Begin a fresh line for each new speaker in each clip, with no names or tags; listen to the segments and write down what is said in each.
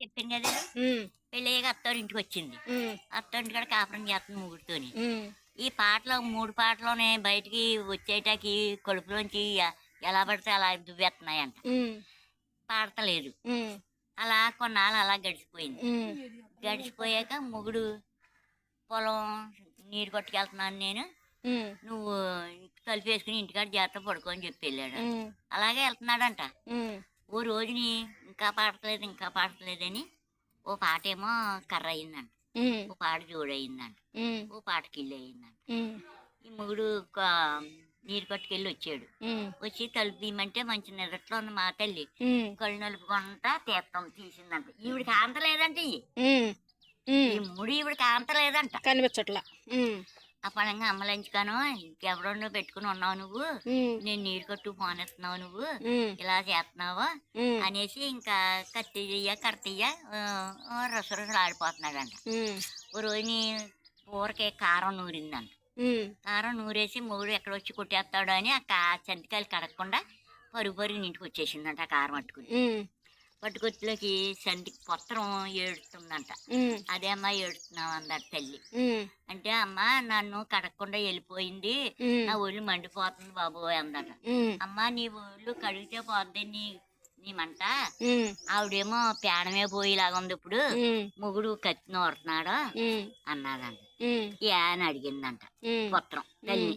చెప్పాను కదా పెళ్ళయ్యాక అత్తవారి ఇంటికి వచ్చింది. అత్తవారి కూడా కాపురం చేస్తుంది ముగ్గురుతోని. ఈ పాటలో మూడు పాటలోనే బయటికి వచ్చేటాకి కడుపులోంచి ఎలా పడితే అలా దువ్వేస్తున్నాయంట. పాడతలేదు. అలా కొన్నాళ్ళు అలా గడిచిపోయింది. గడిచిపోయాక మొగుడు పొలం నీరు కొట్టుకెళ్తున్నాను నేను. నువ్వు తలుపు వేసుకుని ఇంటికాడ జాగ్రత్త పడుకో అని చెప్పి వెళ్ళాడు. అలాగే వెళ్తున్నాడంట. ఓ రోజుని ఇంకా పాడతలేదు ఇంకా పాడతలేదని ఓ పాట ఏమో కర్ర అయిందంట ఓ పాట జోడయిందంట. ఓ పాట కిల్లు అయిందంట ఈ మొగుడు క- నీరు కట్టుకెళ్ళి వచ్చాడు. వచ్చి తలుపు తీయమంటే మంచి నిద్రలో ఉంది మా తల్లి. కళ్ళు నలుపుకుంటా తీర్థం తీసిందంట. ఈవిడికి
ఉమ్, ఉమ్.
ఈ ముడి ఈవిడికి ఆంతలేదంట.
కనిపించట్లా. ఉమ్,
అప్పనంగా అమ్మలంచుకాను. ఇంకెవరో పెట్టుకుని ఉన్నావు నువ్వు. నేను నీరు కట్టు పోనెత్తున్నావు నువ్వు. ఇలా చేస్తున్నావా? అనేసి ఇంకా కత్తియ్య కర్తయ్య రసరసలు ఆడిపోతున్నాడంట. ఓ రోజుని ఊరకే కారం నూరిందంట. కారం నూరేసి మొగుడు ఎక్కడ వచ్చి కొట్టేస్తాడు అని ఆ కా సంతికాయలు కడగకుండా పరుగు పరుగు ఇంటికి వచ్చేసిందంట ఆ కారం పట్టుకుని పట్టుకొచ్చిలోకి సంతికి పొత్తరం ఏడుస్తుందంట.
ఉమ్,
అదే అమ్మా ఏడుస్తున్నావు అందరు తల్లి. అంటే అమ్మ నన్ను కడగకుండా వెళ్ళిపోయింది. నా ఒళ్ళు మండిపోతుంది బాబు అందట అమ్మ నీ ఒళ్ళు కడిగితే పోద్ది నీ నీ మంట.
ఉమ్,
ఆవిడేమో పేడమే పోయేలాగా ఉంది ఇప్పుడు. మొగుడు కత్తి నోరుతున్నాడు అన్నదంట
ఉమ్,
ఏ అని అడిగిందంట పత్రం తల్లి.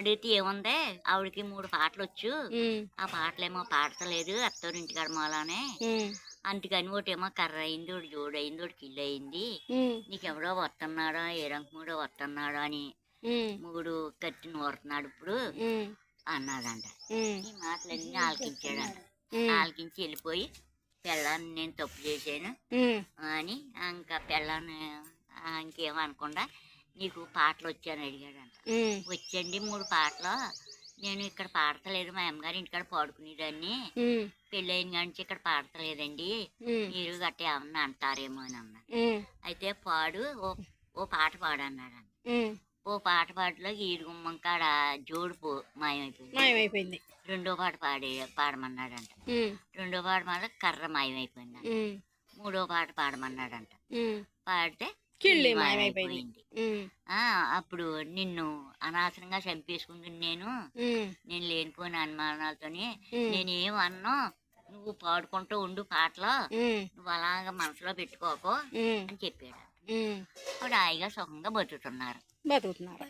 అడిగితే ఏముంది? ఆవిడకి మూడు పాటలు వచ్చు ఆ పాటలేమో పాడతలేదు అత్తోరింటికాడ మూలానే.
ఉమ్,
అందుకని ఒకటేమో కర్ర అయింది ఒకటి జోడు అయింది ఒకటి కిల్లు అయింది
మూడో
వస్తున్నాడో ఏ రంగుడో వస్తున్నాడో అని మొగుడు కత్తి నూరుతున్నాడు ఇప్పుడు అన్నదంట
ఉమ్,
ఈ మాటలన్నీ ఆలకించాడంట. ఆలకించి వెళ్ళిపోయి పెళ్ళాన్ని నేను తప్పు చేశాను అని ఇంకా పెళ్ళాన్ని ఆ, ఇంకేం అనకుండా నీకు పాటలు వచ్చాను అడిగాడంట వచ్చండి మూడు పాటలు. నేను ఇక్కడ పాడతలేదు మా అమ్మగారి ఇంటికాడ పాడుకునేదాన్ని. పెళ్ళైన కానించి ఇక్కడ పాడతలేదండి. మీరు గట్ట ఏమన్నా అంటారేమో అని అన్నా
ఉమ్,
అయితే పాడు ఓ ఓ పాట పాడన్నాడు
ఉమ్,
ఓ పాట పాటలో ఈడు గుమ్మం కాడ జోడు పో మాయమైపోయింది.
మాయమైపోయింది.
రెండో పాట పాడే పాడమన్నాడంట. రెండో పాట మాట కర్ర మాయమైపోయిందంట.
ఉమ్,
మూడో పాట పాడమన్నాడంట. పాడితే
కిళ్ళి మాయమైపోయింది.
ఆ అప్పుడు నిన్ను అనవసరంగా చంపేసుకుంది నేను. నేను లేనిపోయిన అనుమానాలతోని నేనేం అన్నా? నువ్వు పాడుకుంటూ ఉండు పాటలో. నువ్వు అలాగ మనసులో పెట్టుకోకు అని చెప్పాడు.
ఉమ్,
ఇప్పుడు హాయిగా సుఖంగా బతుకుతున్నారు.
బతుకుతున్నారు.